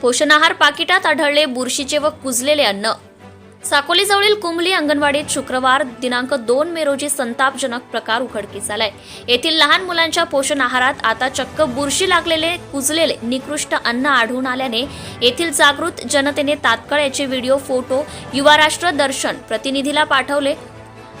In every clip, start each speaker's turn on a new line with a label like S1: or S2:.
S1: पोषण आहार पाकिटात आढळले बुरशीचे व कुजलेले अन्न. साकोलीजवळील कुंभली अंगणवाडीत शुक्रवार दिनांक दोन मे रोजी संतापजनक प्रकार उघडकीस आलाय. येथील लहान मुलांच्या पोषण आहारात आता चक्क बुरशी लागलेले कुजलेले निकृष्ट अन्न आढळून आल्याने येथील जागृत जनतेने तात्काळ याचे व्हिडिओ फोटो युवा राष्ट्र दर्शन प्रतिनिधीला पाठवले.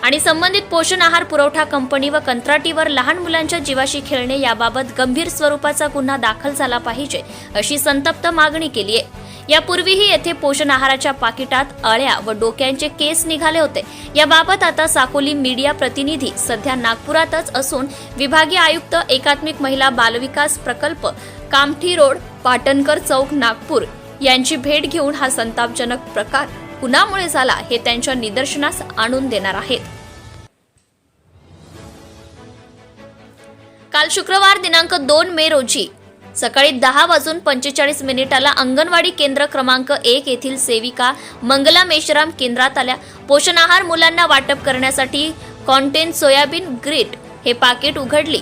S1: आणि संबंधित पोषण आहार पुरवठा कंपनी व कंत्राटीवर लहान मुलांच्या जीवाशी खेळणे याबाबत गंभीर स्वरूपाचा गुन्हा दाखल झाला पाहिजे अशी संतप्त मागणी केली आहे. यापूर्वीही येथे पोषण आहाराच्या पाकिटात अळ्या व डोक्यांचे केस निघाले होते. याबाबत आता साकोली मीडिया प्रतिनिधी सध्या नागपुरातच असून विभागीय आयुक्त एकात्मिक महिला बालविकास प्रकल्प कामठी रोड पाटणकर चौक नागपूर यांची भेट घेऊन हा संतापजनक प्रकार कुणामुळे झाला हे त्यांच्या निदर्शनास आणून देणार आहेत. काल शुक्रवार दिनांक दोन मे रोजी सकाळी दहा वाजून पंचेचाळीस मिनिटाला अंगणवाडी केंद्र क्रमांक एक येथील सेविका मंगला मेश्राम केंद्रात आल्या. पोषण आहार मुलांना वाटप करण्यासाठी कॉन्टेन सोयाबीन ग्रीट हे पाकिट उघडली.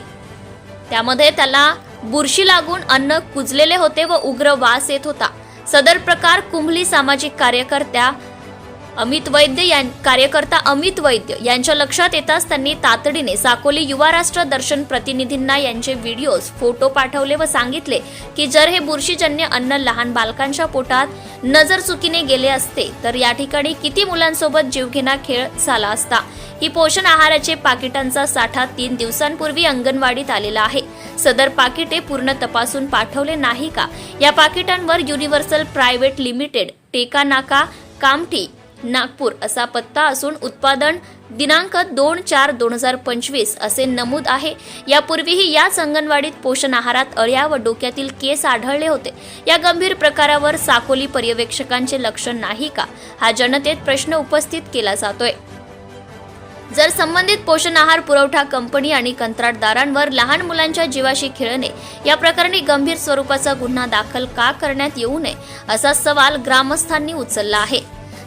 S1: त्यामध्ये त्याला बुरशी लागून अन्न कुजलेले होते व उग्र वास येत होता. सदर प्रकार कुंभली सामाजिक कार्यकर्त्या अमित वैद्य यां कार्यकर्ता अमित वैद्य यांच्या लक्षात येताच त्यांनी तातडीने साकोली युवा राष्ट्र दर्शन प्रतिनिधींना यांचे व्हिडिओज फोटो पाठवले व सांगितले की जर हे बुरशीजन्य अन्न लहान बालकांच्या पोटात नजर चुकीने गेले असते तर या ठिकाणी किती मुलांसोबत जीवघेणा खेळ झाला असता? ही पोषण आहाराचे पाकिटांचा साठा तीन दिवसांपूर्वी अंगणवाडीत आलेला आहे. सदर पाकिटे पूर्ण तपासून पाठवले नाही का? या पाकिटांवर युनिव्हर्सल प्रायव्हेट लिमिटेड टेका नाका कामठी नागपूर असा पत्ता असून उत्पादन दिनांक दोन चार दोन हजार पंचवीस असे नमूद आहे. यापूर्वीही याच अंगणवाडीत पोषण आहारात अळ्या व डोक्यातील केस आढळले होते. या गंभीर प्रकारावर साकोली पर्यवेक्षकांचे लक्ष नाही का? हा जनतेत प्रश्न उपस्थित केला जातोय. जर संबंधित पोषण आहार पुरवठा कंपनी आणि कंत्राटदारांवर लहान मुलांच्या जीवाशी खेळणे या प्रकरणी गंभीर स्वरूपाचा गुन्हा दाखल का करण्यात येऊ नये असा सवाल ग्रामस्थांनी उचलला आहे.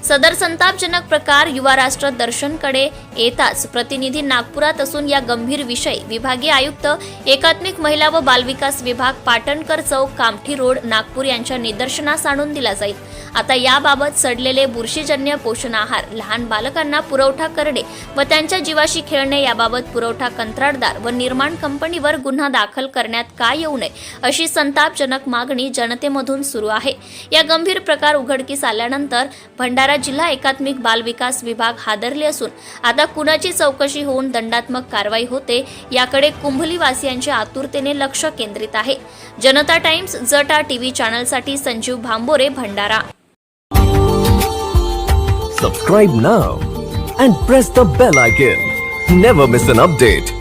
S1: सदर संतापजनक प्रकार युवा राष्ट्र दर्शनकडे येताच प्रतिनिधी नागपुरात असून या गंभीर विषय विभागीय आयुक्त एकात्मिक महिला व बालविकास विभाग पाटणकर चौक कामठी रोड नागपूर यांच्या निदर्शनास आणून दिला जाईल. आता याबाबत सडलेले बुरशीजन्य पोषण आहार लहान बालकांना पुरवठा करणे व त्यांच्या जीवाशी खेळणे याबाबत पुरवठा कंत्राटदार व निर्माण कंपनीवर गुन्हा दाखल करण्यात का येऊ नये अशी संतापजनक मागणी जनतेमधून सुरू आहे. या गंभीर प्रकार उघडकीस आल्यानंतर भंडारा जिल्हा एकात्मिक बाल विकास विभाग हादरले असून आता कुणाची चौकशी होऊन दंडात्मक कारवाई होते याकडे कुंभलीवासियांच्या आतुरतेने लक्ष केंद्रित आहे. जनता टाइम्स जटा TV चॅनलसाठी Sanjeev Bhambore Bhandara.
S2: Subscribe now and press the bell icon never miss an update